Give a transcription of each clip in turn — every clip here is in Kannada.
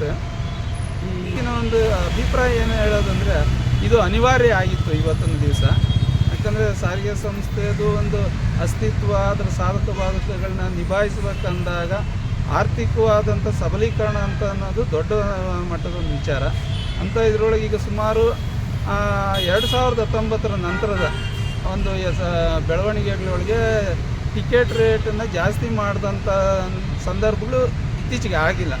ಸಮಸ್ಯೆ ಈಗಿನ ಒಂದು ಅಭಿಪ್ರಾಯ ಏನು ಹೇಳೋದಂದರೆ, ಇದು ಅನಿವಾರ್ಯ ಆಗಿತ್ತು ಇವತ್ತಿನ ದಿವಸ. ಯಾಕಂದರೆ ಸಾರಿಗೆ ಸಂಸ್ಥೆದು ಒಂದು ಅಸ್ತಿತ್ವ, ಅದರ ಸಾಧಕ ಬಾಧಕಗಳನ್ನ ನಿಭಾಯಿಸಬೇಕಂದಾಗ ಆರ್ಥಿಕವಾದಂಥ ಸಬಲೀಕರಣ ಅಂತ ಅನ್ನೋದು ದೊಡ್ಡ ಮಟ್ಟದ ಒಂದು ವಿಚಾರ. ಅಂತ ಇದರೊಳಗೆ ಈಗ ಸುಮಾರು ಎರಡು ಸಾವಿರದ ಹತ್ತೊಂಬತ್ತರ ನಂತರದ ಒಂದು ಬೆಳವಣಿಗೆಗಳೊಳಗೆ ಟಿಕೆಟ್ ರೇಟನ್ನು ಜಾಸ್ತಿ ಮಾಡಿದಂಥ ಸಂದರ್ಭಗಳು ಇತ್ತೀಚೆಗೆ ಆಗಿಲ್ಲ.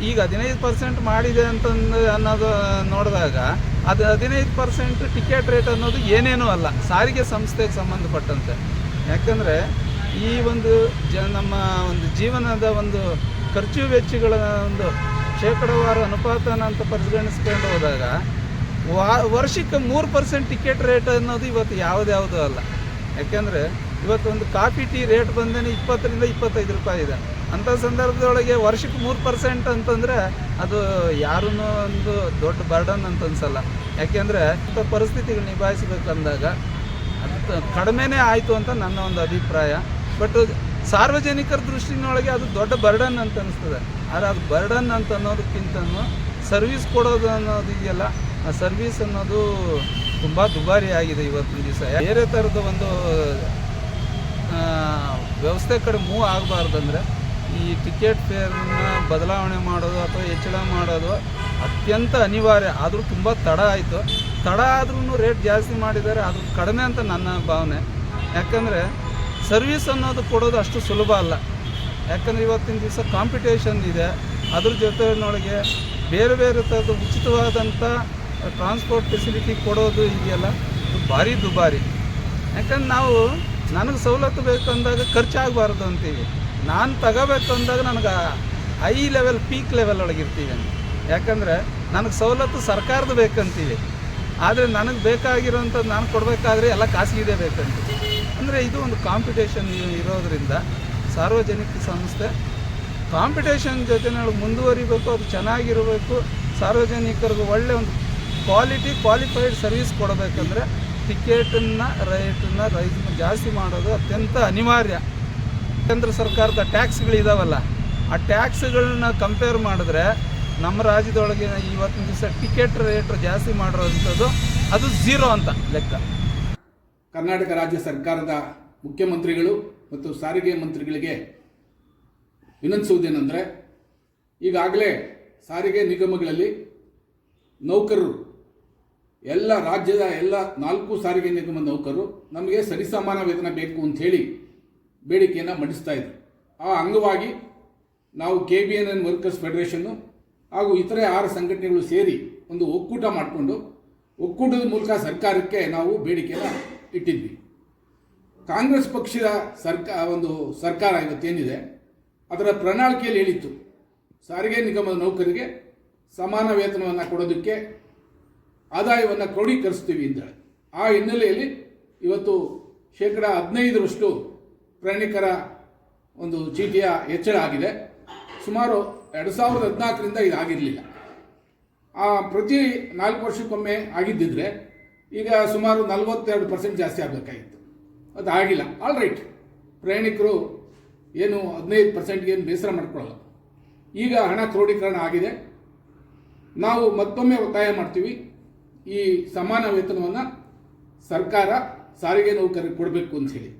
ಈಗ ಹದಿನೈದು ಪರ್ಸೆಂಟ್ ಮಾಡಿದೆ ಅಂತಂದು ಅನ್ನೋದು ನೋಡಿದಾಗ ಅದು ಹದಿನೈದು ಪರ್ಸೆಂಟ್ ಟಿಕೆಟ್ ರೇಟ್ ಅನ್ನೋದು ಏನೇನೂ ಅಲ್ಲ, ಸಾರಿಗೆ ಸಂಸ್ಥೆಗೆ ಸಂಬಂಧಪಟ್ಟಂತೆ. ಯಾಕಂದರೆ ಈ ಒಂದು ಜ, ನಮ್ಮ ಒಂದು ಜೀವನದ ಒಂದು ಖರ್ಚು ವೆಚ್ಚಗಳ ಒಂದು ಶೇಕಡವಾರು ಅನುಪಾತನ ಅಂತ ಪರಿಗಣಿಸ್ಕೊಂಡು ಹೋದಾಗ, ವಾ, ವರ್ಷಕ್ಕೆ ಮೂರು ಪರ್ಸೆಂಟ್ ಟಿಕೆಟ್ ರೇಟ್ ಅನ್ನೋದು ಇವತ್ತು ಯಾವುದ್ಯಾವುದೂ ಅಲ್ಲ. ಯಾಕೆಂದರೆ ಇವತ್ತು ಒಂದು ಕಾಫಿ ಟೀ ರೇಟ್ ಬಂದೇ ಇಪ್ಪತ್ತರಿಂದ ಇಪ್ಪತ್ತೈದು ರೂಪಾಯಿ ಇದೆ. ಅಂಥ ಸಂದರ್ಭದೊಳಗೆ ವರ್ಷಕ್ಕೆ ಮೂರು ಪರ್ಸೆಂಟ್ ಅಂತಂದರೆ ಅದು ಯಾರೂ ಒಂದು ದೊಡ್ಡ ಬರ್ಡನ್ ಅಂತ ಅನ್ಸಲ್ಲ. ಯಾಕೆಂದರೆ ಇಂಥ ಪರಿಸ್ಥಿತಿಗಳು ನಿಭಾಯಿಸಬೇಕಂದಾಗ ಅದು ಕಡಿಮೆನೇ ಆಯಿತು ಅಂತ ನನ್ನ ಒಂದು ಅಭಿಪ್ರಾಯ. ಬಟ್ ಸಾರ್ವಜನಿಕರ ದೃಷ್ಟಿನೊಳಗೆ ಅದು ದೊಡ್ಡ ಬರ್ಡನ್ ಅಂತ ಅನಿಸ್ತದೆ. ಆದರೆ ಅದು ಬರ್ಡನ್ ಅಂತ ಅನ್ನೋದಕ್ಕಿಂತ ಸರ್ವಿಸ್ ಕೊಡೋದು ಅನ್ನೋದು ಇದೆಯಲ್ಲ, ಆ ಸರ್ವಿಸ್ ಅನ್ನೋದು ತುಂಬ ದುಬಾರಿ ಆಗಿದೆ ಇವತ್ತಿನ ದಿವಸ. ಬೇರೆ ಥರದ ಒಂದು ವ್ಯವಸ್ಥೆ ಕಡೆ ಮೂವ್ ಆಗಬಾರ್ದಂದ್ರೆ ಈ ಟಿಕೆಟ್ ಫೇರ್ನ ಬದಲಾವಣೆ ಮಾಡೋದು ಅಥವಾ ಹೆಚ್ಚಳ ಮಾಡೋದು ಅತ್ಯಂತ ಅನಿವಾರ್ಯ. ಆದರೂ ತುಂಬ ತಡ ಆಯಿತು. ತಡ ಆದ್ರೂ ರೇಟ್ ಜಾಸ್ತಿ ಮಾಡಿದ್ದಾರೆ. ಅದು ಕಡಿಮೆ ಅಂತ ನನ್ನ ಭಾವನೆ. ಯಾಕಂದರೆ ಸರ್ವಿಸ್ ಅನ್ನೋದು ಕೊಡೋದು ಅಷ್ಟು ಸುಲಭ ಅಲ್ಲ. ಯಾಕಂದರೆ ಇವತ್ತಿನ ದಿವಸ ಕಾಂಪಿಟೇಷನ್ ಇದೆ. ಅದ್ರ ಜೊತೆನೊಳಗೆ ಬೇರೆ ಬೇರೆ ಥರದ ಉಚಿತವಾದಂಥ ಟ್ರಾನ್ಸ್ಪೋರ್ಟ್ ಫೆಸಿಲಿಟಿ ಕೊಡೋದು ಇದೆಯಲ್ಲ ಅದು ಭಾರಿ ದುಬಾರಿ. ಯಾಕಂದ್ರೆ ನಾವು ನನಗೆ ಸವಲತ್ತು ಬೇಕು ಅಂದಾಗ ಖರ್ಚಾಗಬಾರ್ದು ಅಂತೀವಿ. ನಾನು ತಗೋಬೇಕು ಅಂದಾಗ ನನಗೆ ಹೈ ಲೆವೆಲ್ ಪೀಕ್ ಲೆವೆಲ್ ಒಳಗಿರ್ತೀವಿ ಯಾಕಂದರೆ ನನಗೆ ಸವಲತ್ತು ಸರ್ಕಾರದ ಬೇಕಂತೀವಿ. ಆದರೆ ನನಗೆ ಬೇಕಾಗಿರೋಂಥದ್ದು ನಾನು ಕೊಡಬೇಕಾದ್ರೆ ಎಲ್ಲ ಖಾಸಗಿದೇ ಬೇಕಂತೀವಿ ಅಂದರೆ ಇದು ಒಂದು ಕಾಂಪಿಟೇಷನ್ ಇರೋದರಿಂದ ಸಾರ್ವಜನಿಕ ಸಂಸ್ಥೆ ಕಾಂಪಿಟೇಷನ್ ಜೊತೆನಲ್ಲಿ ಮುಂದುವರಿಬೇಕು, ಅದು ಚೆನ್ನಾಗಿರಬೇಕು. ಸಾರ್ವಜನಿಕರಿಗೆ ಒಳ್ಳೆ ಒಂದು ಕ್ವಾಲಿಟಿ ಕ್ವಾಲಿಫೈಡ್ ಸರ್ವಿಸ್ ಕೊಡಬೇಕಂದ್ರೆ ಟಿಕೆಟನ್ನು ರೇಟನ್ನು ರೈಸ್ ಜಾಸ್ತಿ ಮಾಡೋದು ಅತ್ಯಂತ ಅನಿವಾರ್ಯ. ಕೇಂದ್ರ ಸರ್ಕಾರದ ಟ್ಯಾಕ್ಸ್ಗಳಿದಾವಲ್ಲ, ಆ ಟ್ಯಾಕ್ಸ್ಗಳನ್ನ ಕಂಪೇರ್ ಮಾಡಿದ್ರೆ ನಮ್ಮ ರಾಜ್ಯದೊಳಗೆ ಇವತ್ತಿನ ದಿವಸ ಟಿಕೆಟ್ ರೇಟ್ ಜಾಸ್ತಿ ಮಾಡಿರೋಂಥದ್ದು ಅದು ಝೀರೋ ಅಂತ ಲೆಕ್ಕ. ಕರ್ನಾಟಕ ರಾಜ್ಯ ಸರ್ಕಾರದ ಮುಖ್ಯಮಂತ್ರಿಗಳು ಮತ್ತು ಸಾರಿಗೆ ಮಂತ್ರಿಗಳಿಗೆ ವಿನಂತಿಸುವುದೇನೆಂದರೆ, ಈಗಾಗಲೇ ಸಾರಿಗೆ ನಿಗಮಗಳಲ್ಲಿ ನೌಕರರು, ಎಲ್ಲ ರಾಜ್ಯದ ಎಲ್ಲ ನಾಲ್ಕು ಸಾರಿಗೆ ನಿಗಮ ನೌಕರರು ನಮಗೆ ಸರಿಸಮಾನ ವೇತನ ಬೇಕು ಅಂಥೇಳಿ ಬೇಡಿಕೆಯನ್ನು ಮಂಡಿಸ್ತಾ ಇದ್ರು. ಆ ಅಂಗವಾಗಿ ನಾವು K B N N workers ಫೆಡರೇಷನ್ನು ಹಾಗೂ ಇತರೆ ಆರು ಸಂಘಟನೆಗಳು ಸೇರಿ ಒಂದು ಒಕ್ಕೂಟ ಮಾಡಿಕೊಂಡು ಒಕ್ಕೂಟದ ಮೂಲಕ ಸರ್ಕಾರಕ್ಕೆ ನಾವು ಬೇಡಿಕೆಯನ್ನು ಇಟ್ಟಿದ್ವಿ. ಕಾಂಗ್ರೆಸ್ ಪಕ್ಷದ ಸರ್ಕಾ, ಒಂದು ಸರ್ಕಾರ ಇವತ್ತೇನಿದೆ, ಅದರ ಪ್ರಣಾಳಿಕೆಯಲ್ಲಿ ಹೇಳಿತ್ತು, ಸಾರಿಗೆ ನಿಗಮದ ನೌಕರಿಗೆ ಸಮಾನ ವೇತನವನ್ನು ಕೊಡೋದಕ್ಕೆ ಆದಾಯವನ್ನು ಕ್ರೋಢೀಕರಿಸ್ತೀವಿ ಅಂತ ಆ ಹಿನ್ನೆಲೆಯಲ್ಲಿ ಇವತ್ತು ಶೇಕಡ ಹದಿನೈದರಷ್ಟು ಪ್ರಯಾಣಿಕರ ಒಂದು ಚೀಟಿಯ ಹೆಚ್ಚಳ ಆಗಿದೆ. ಸುಮಾರು ಎರಡು ಸಾವಿರದ ಹದಿನಾಲ್ಕರಿಂದ ಇದು ಆಗಿರಲಿಲ್ಲ. ಆ ಪ್ರತಿ ನಾಲ್ಕು ವರ್ಷಕ್ಕೊಮ್ಮೆ ಆಗಿದ್ದಿದ್ರೆ ಈಗ ಸುಮಾರು ನಲವತ್ತೆರಡು ಪರ್ಸೆಂಟ್ ಜಾಸ್ತಿ ಆಗಬೇಕಾಗಿತ್ತು. ಅದು ಆಗಿಲ್ಲ. ಆಲ್ ರೈಟ್ ಪ್ರಯಾಣಿಕರು ಏನು ಹದಿನೈದು ಪರ್ಸೆಂಟ್ಗೆ ಏನು ಬೇಸರ ಮಾಡ್ಕೊಳ್ಳಲ್ಲ. ಈಗ ಹಣ ಕ್ರೋಢೀಕರಣ ಆಗಿದೆ. ನಾವು ಮತ್ತೊಮ್ಮೆ ಒತ್ತಾಯ ಮಾಡ್ತೀವಿ. ಈ ಸಮಾನ ವೇತನವನ್ನು ಸರ್ಕಾರ ಸಾರಿಗೆ ನೌಕರಿಗೆ ಕೊಡಬೇಕು ಅಂತ ಹೇಳಿ.